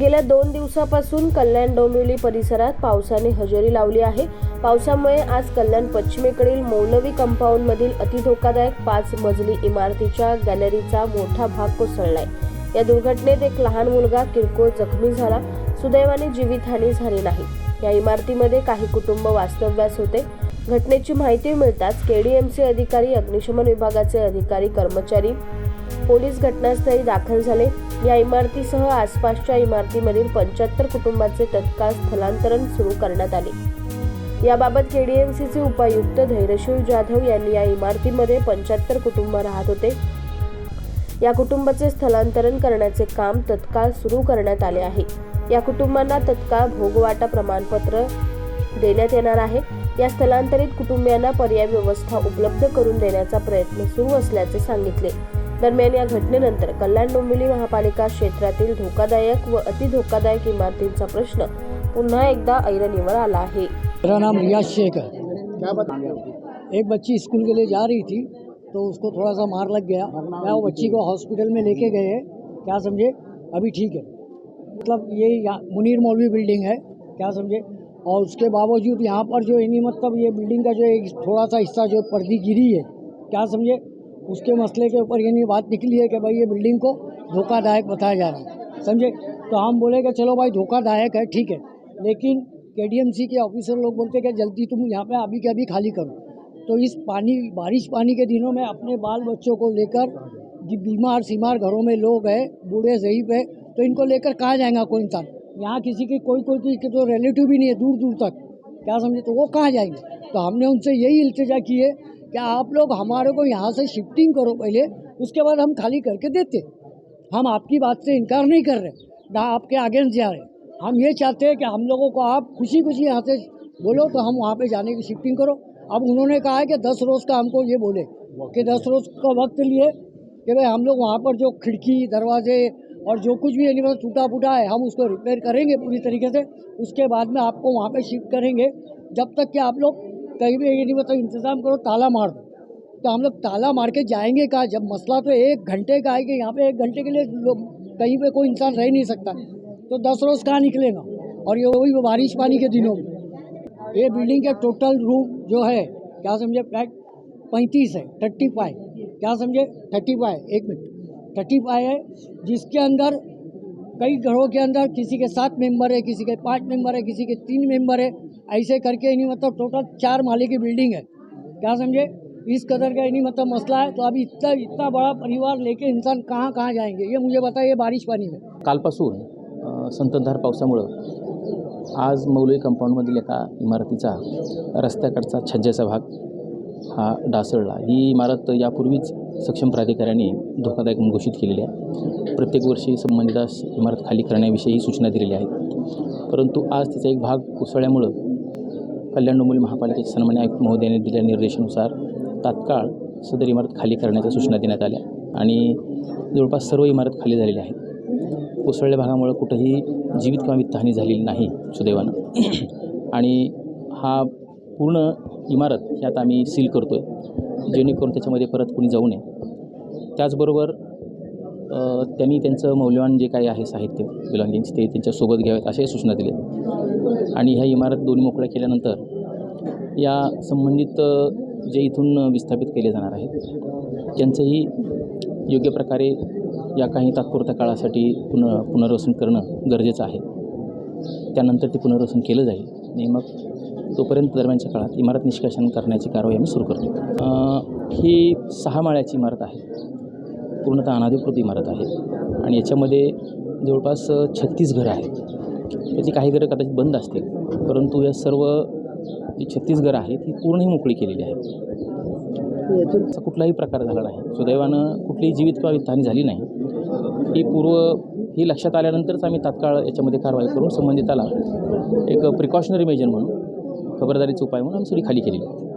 गेल्या दोन दिवसापासून कल्याण डोंबिवली परिसरात पावसाने हजेरी लावली आहे. पावसामुळे आज कल्याण पश्चिमेकडील मौलवी कंपाऊंडमधील अतिधोकादायक पाच मजली इमारतीच्या गॅलरीचा मोठा भाग कोसळलाय. या दुर्घटनेत एक लहान मुलगा किरकोळ जखमी झाला. सुदैवाने जीवितहानी झाली नाही. या इमारतीमध्ये काही कुटुंब वास्तव्यास होते. घटनेची माहिती मिळताच केडीएमसी अधिकारी अग्निशमन विभागाचे अधिकारी कर्मचारी पोलीस घटनास्थळी दाखल झाले. या इमारतीसह आसपासच्या इमारतीमधील पंच्याहत्तर कुटुंबाचे तत्काळ स्थलांतरण सुरू करण्यात आले. याबाबत केडीएमसीचे उपायुक्त धैर्यशील जाधव यांनी या इमारतीमध्ये पंच्याहत्तर कुटुंब राहत होते. या कुटुंबाचे स्थलांतरण करण्याचे काम तत्काळ सुरू करण्यात आले आहे. या कुटुंबांना तत्काळ भोगवाटा प्रमाणपत्र देण्यात येणार आहे. या स्थलांतरित कुटुंबियांना पर्याय व्यवस्था उपलब्ध करून देण्याचा प्रयत्न सुरू असल्याचे सांगितले. दरम्यान या घटनेनंतर कल्याण डोंबिवली महापालिका क्षेत्रातील धोकादायक व अति अतिधोकादायक इमारतींचा प्रश्न पुन्हा एकदा ऐरणीवर आला आहे. मेरा नाम रियाज शेख है। क्या बता एक बच्ची स्कूल के लिए जा रही थी तो उसको थोड़ा सा मार लग गया। मैं वो बच्ची को हॉस्पिटल में लेके गए हैं? क्या समझे? अभी ठीक है। मतलब ये मुनीर मौलवी बिल्डिंग है। क्या समझे? और उसके बावजूद यहाँ पर जो यानी मतलब ये बिल्डिंग का जो एक थोड़ा सा हिस्सा जो पर्दी गिरी है, क्या समझे? उसके मसले के ऊपर यानी बात निकली है कि भाई ये बिल्डिंग को धोखादायक बताया जा रहा है। समझे? तो हम बोले कि चलो भाई धोखादायक है, ठीक है। लेकिन के के ऑफिसर लोग बोलते कि जल्दी तुम यहाँ पे अभी के अभी खाली करो। तो इस पानी, बारिश पानी के दिनों में अपने बाल बच्चों को लेकर बीमार सीमार घरों में लोग हैं, बूढ़े जहीब है तो इनको लेकर कहाँ जाएगा कोई इंसान? यहाँ किसी की कोई कोई की तो रिलेटिव भी नहीं है दूर दूर तक। क्या समझे? तो वो कहाँ जाएँगे? तो हमने उनसे यही इल्तजा की है कि आप लोग हमारे को यहाँ से शिफ्टिंग करो पहले? उसके बाद हम खाली करके देते। हम आपकी बात से इनकार नहीं कर रहे, ना आपके अगेंस्ट जा रहे। हम ये चाहते हैं कि हम लोगों को आप खुशी खुशी यहाँ से बोलो तो हम वहाँ पे जाने की शिफ्टिंग करो। अब उन्होंने कहा है कि दस रोज़ का हमको ये बोले, कि दस रोज़ का वक्त लिए कि भाई हम लोग वहाँ पर जो खिड़की, दरवाजे और जो कुछ भी यानी मतलब टूटा फूटा है, हम उसको रिपेयर करेंगे पूरी तरीके से। उसके बाद में आपको वहाँ पे शिफ्ट करेंगे। जब तक कि आप लोग कहीं भी नहीं मतलब इंतज़ाम करो, ताला मार दो। तो हम लोग ताला मार के जाएँगे कहाँ? जब मसला तो एक घंटे का है कि यहाँ पे एक घंटे के लिए कहीं पे कोई इंसान रह नहीं सकता। तो दस रोज़ कहाँ निकलेगा? और ये वही बारिश पानी के दिनों में। ये बिल्डिंग के टोटल रूम जो है, क्या समझे? फ्लैट पैंतीस है थर्टी फाइव क्या समझे? थर्टी फाइव एक मिनट। थर्टी फाइव है, जिसके अंदर कई घरों के अंदर किसी के सात मेंबर है किसी के पाँच मेंबर है किसी के तीन मेंबर है ऐसे करके नहीं मतलब टोटल चार माले की बिल्डिंग है। क्या समझे? इस कदर का नहीं मतलब मसला है तो अभी इतना इतना बड़ा परिवार लेके इंसान कहाँ कहाँ जाएंगे? ये मुझे बताइए बारिश पानी में। कालपासून अ, संततधार पावसामुळं आज मौलवी कंपाऊंडमधील एका इमारतीचा रस्त्याकडचा छज्जाचा भाग हा डासळला ही इमारत यापूर्वीच सक्षम प्राधिकाऱ्यांनी धोकादायक म्हणून घोषित केलेली आहे. प्रत्येक वर्षी संबंधित इमारत खाली करण्याविषयी सूचना दिलेल्या आहेत. परंतु आज तिचा एक भाग कोसळल्यामुळं कल्याण डोंबिवली महापालिकेचे सन्मान्य आयुक्त महोदयाने दिलेल्या निर्देशानुसार तात्काळ सदर इमारत खाली करण्याच्या सूचना देण्यात आल्या आणि जवळपास सर्व इमारत खाली झालेल्या आहेत. कोसळल्या भागामुळं कुठंही जीवित किंवा वित्तहानी झालेली नाही सुदैवानं. आणि हा पूर्ण इमारत ही आता आम्ही सील करतो आहे जेणेकरून त्याच्यामध्ये परत कुणी जाऊ नये. त्याचबरोबर त्यांनी त्यांचं मौल्यवान जे काही आहे साहित्य बिलॉंगिंग्स ते त्यांच्यासोबत घ्यावेत अशाही सूचना दिल्या. आणि ह्या इमारत दोन्ही मोकळ्या केल्यानंतर या संबंधित जे इथून विस्थापित केले जाणार आहेत त्यांचंही योग्य प्रकारे या काही तात्पुरत्या काळासाठी पुन पुनर्वसन करणं गरजेचं आहे. त्यानंतर ते पुनर्वसन केलं जाईल. आणि मग तोपर्यंत दरम्यानच्या काळात इमारत निष्कासन करण्याची कारवाई आम्ही सुरू करतो. ही सहा माळ्याची इमारत आहे. पूर्णतः अनाधिकृत इमारत आहे. आणि याच्यामध्ये जवळपास छत्तीस घरं आहेत. त्याची काही घरं कदाचित बंद असतील. परंतु या सर्व जी छत्तीस घरं आहेत ही पूर्णही मोकळी केलेली आहेत. याचा कुठलाही प्रकार झाला नाही. सुदैवानं कुठलीही जीवित किंवा वित्तहानी झाली नाही. ही पूर्व ही लक्षात आल्यानंतरच आम्ही तात्काळ याच्यामध्ये कारवाई करून संबंधिताला एक प्रिकॉशनरी मेजर म्हणून खबरदारीचा उपाय म्हणून आम्ही सगळी खाली केलेली आहे.